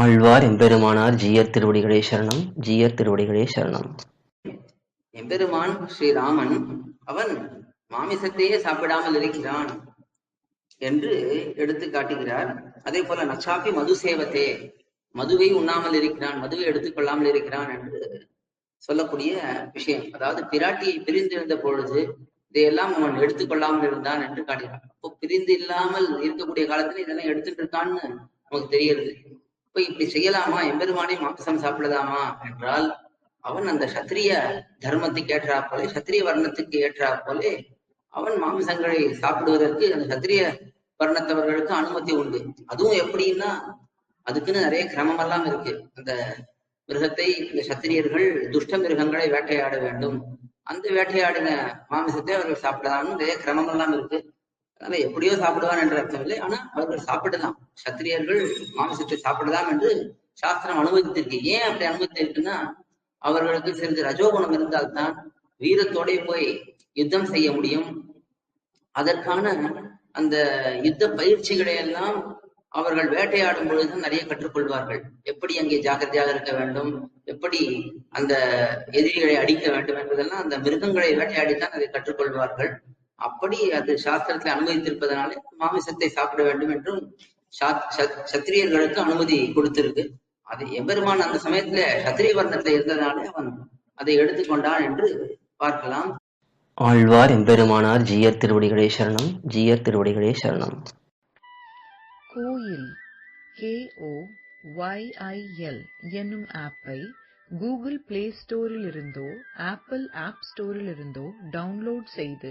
ஆழ்வார் எம்பெருமானார் ஜீயர் திருவடிகளே சரணம் ஜீயர் திருவடிகளே சரணம். எம்பெருமான் ஸ்ரீராமன் அவன் மாமிசத்தையே சாப்பிடாமல் இருக்கிறான் என்று எடுத்து காட்டுகிறார். அதே போல நச்சாப்பி மது சேவத்தே மதுவை உண்ணாமல் இருக்கிறான் மதுவை எடுத்துக்கொள்ளாமல் இருக்கிறான் என்று சொல்லக்கூடிய விஷயம். அதாவது பிராட்டியை பிரிந்திருந்த பொழுது இதையெல்லாம் அவன் எடுத்துக்கொள்ளாமல் இருந்தான் என்று காட்டுகிறான். அப்போ பிரிந்து இல்லாமல் இருக்கக்கூடிய காலத்துல இதெல்லாம் எடுத்துட்டு இருக்கான்னு நமக்கு தெரிகிறது. இப்ப இப்படி செய்யலாமா? எம்பெருமானே மாம்சம் சாப்பிடலாமா? என்றால் அவன் அந்த சத்திரிய தர்மத்துக்கு ஏற்றா போலே சத்திரிய வர்ணத்துக்கு ஏற்றா போலே அவன் மாம்சங்களை சாப்பிடுவதற்கு அந்த சத்திரிய வர்ணத்தவர்களுக்கு அனுமதி உண்டு. அதுவும் எப்படின்னா அதுக்குன்னு நிறைய கிரமம் எல்லாம் இருக்கு. அந்த மிருகத்தை இந்த சத்திரியர்கள் துஷ்ட மிருகங்களை வேட்டையாட வேண்டும். அந்த வேட்டையாடின மாமிசத்தை அவர்கள் சாப்பிடலாம்னு நிறைய கிரமம் எல்லாம் இருக்கு. அதனால எப்படியோ சாப்பிடுவான் என்ற அர்த்தம் இல்லை. ஆனா அவர்கள் சாப்பிடலாம். சத்திரியர்கள் மாம்சத்தை சாப்பிடலாம் என்று சாஸ்திரம் அனுமதித்திருக்கு. ஏன் அப்படி அனுமதித்திருக்குன்னா அவர்களுக்கு சிறிது ரஜோகுணம் இருந்தால்தான் வீரத்தோட போய் யுத்தம் செய்ய முடியும். அதற்கான அந்த யுத்த பயிற்சிகளை எல்லாம் அவர்கள் வேட்டையாடும் பொழுது நிறைய கற்றுக்கொள்வார்கள். எப்படி அங்கே ஜாக்கிரதையாக இருக்க வேண்டும்? எப்படி அந்த எதிரிகளை அடிக்க வேண்டும்? என்பதெல்லாம் அந்த மிருகங்களை வேட்டையாடித்தான் அதை கற்றுக்கொள்வார்கள். அப்படி அது சாஸ்திரத்தில் அனுமதித்திருப்பதனாலே மாமிசத்தை சாப்பிட வேண்டும் என்றும் சத்திரியர்களுக்கு அனுமதி கொடுத்திருக்கு. அது எம்பெருமான் அந்த சமயத்துல சத்திரிய வர்ணத்துல இருந்ததுனாலே அவன் அதை எடுத்துக்கொண்டான் என்று பார்க்கலாம். ஆழ்வார் எம்பெருமானார் ஜீயர் திருவடிகளே சரணம் ஜீயர் திருவடிகளே சரணம். கோயில் கேஓ ஒய்ஐஎல் என்னும் ஆப்பை கூகுள் பிளே ஸ்டோரில் இருந்தோ ஆப்பிள் ஆப் ஸ்டோரில் இருந்தோ டவுன்லோட் செய்து